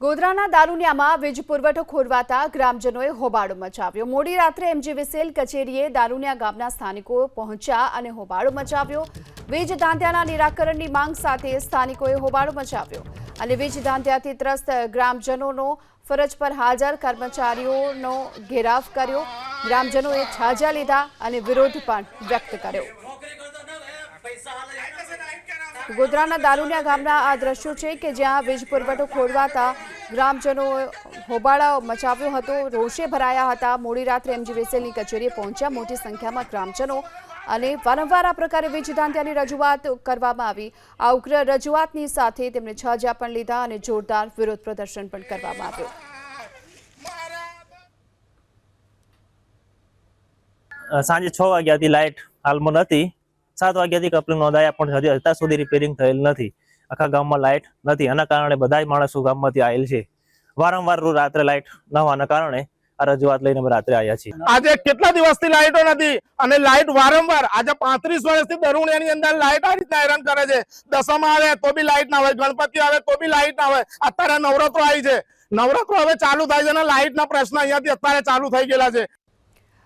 ગોધરાના દારૂનિયામાં વીજ પુરવઠો ખોરવાતા ગ્રામજનોએ હોબાળો મચાવ્યો. મોડી રાત્રે એમજીવીસીએલ કચેરીએ દારૂનિયા ગામના સ્થાનિકો પહોંચ્યા અને હોબાળો મચાવ્યો. વીજ ધાંધ્યાના નિરાકરણની માંગ સાથે સ્થાનિકોએ હોબાળો મચાવ્યો અને વીજ ધાંધ્યાથી ત્રસ્ત ગ્રામજનોનો ફરજ પર હાજર કર્મચારીઓનો ઘેરાવ કર્યો. ગ્રામજનોએ છાજા લીધા અને વિરોધ પણ વ્યક્ત કર્યો. ગોધરાના દારૂનિયા ગામના આ દ્રશ્યો છે કે જ્યાં વીજ પુરવઠો ખોરવાતા ગ્રામજનો હોબાળા મચાવ્યો હતો, રોષે ભરાયા હતા. મોડી રાત્રે એમજીવીસીએલની કચેરીએ પહોંચ્યા. મોટી સંખ્યામાં ગ્રામજનો અને વારંવાર આ પ્રકારે વીજ ધાંધ્યાની રજૂઆત કરવામાં આવી. આ ઉગ્ર રજૂઆતની સાથે તેમણે છજા પણ લીધા અને જોરદાર વિરોધ પ્રદર્શન પણ કરવામાં આવ્યું. સાંજે છ વાગ્યાથી લાઇટ હાલમાં નથી સાત વાગ્યાથી કપલિંગ નોંધાયા, પણ હજી અત્યાર સુધી રિપેરિંગ થયેલ નથી. આખા ગામમાં લાઇટ નથી. આના કારણે બધા માણસો ગામમાંથી આવેલ છે. વારંવાર રાત્રે લાઇટ ન હોવાના કારણે આ રજૂઆત લઈને અમે રાત્રે આવ્યા છીએ. આજે કેટલા દિવસથી લાઇટો નથી અને લાઇટ વારંવાર, આજે પાંત્રીસ વર્ષથી દરુણિયાની અંદર લાઇટ આ રીતના હેરાન કરે છે. દસમા આવે તો બી લાઇટ ના હોય, ગણપતિ આવે તો બી લાઇટ ના હોય. અત્યારે નવરાત્રો આવી છે. નવરાત્રો હવે ચાલુ થાય છે અને લાઇટના પ્રશ્ન અહીંયાથી અત્યારે ચાલુ થઈ ગયેલા છે.